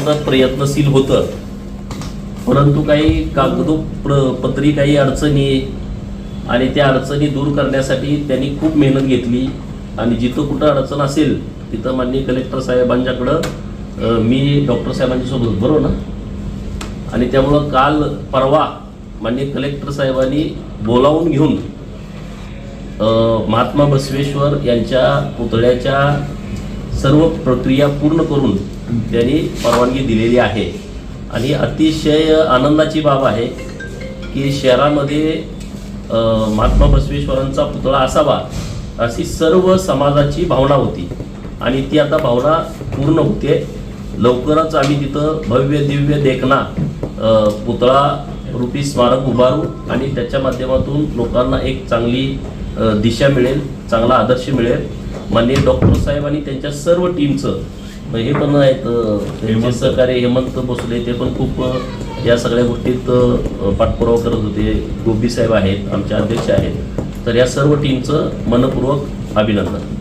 म्हणतात प्रयत्नशील होतं. परंतु काही कागदोपत्री काही अडचणी आणि त्या अडचणी दूर करण्यासाठी त्यांनी खूप मेहनत घेतली. आणि जिथं कुठं अडचण असेल तिथं माननीय कलेक्टर साहेबांच्याकडं मी डॉक्टर साहेबांच्या सोबत बरोबर ना. आणि त्यामुळं काल परवा माननीय कलेक्टर साहेबांनी बोलावून घेऊन महात्मा बसवेश्वर यांच्या पुतळ्याच्या सर्व प्रक्रिया पूर्ण करून त्यांनी परवानगी दिलेली आहे. आणि अतिशय आनंदाची बाब आहे की शहरामध्ये महात्मा बसवेश्वरांचा पुतळा असावा अशी सर्व समाजाची भावना होती. आणि ती आता भावना पूर्ण होते. लवकरच आम्ही तिथं भव्य दिव्य देखना पुतळा रूपी स्मारक उभारू आणि त्याच्या माध्यमातून लोकांना एक चांगली दिशा मिळेल चांगला आदर्श मिळेल. माननीय डॉक्टर साहेब आणि त्यांच्या सर्व टीमचं हे पण आहेत सहकार्य हेमंत. भोसले ते पण खूप या सगळ्या गोष्टीत पाठपुरावा करत होते. गोपी साहेब आहेत आमचे अध्यक्ष आहेत. तर या सर्व टीमचं मनपूर्वक अभिनंदन.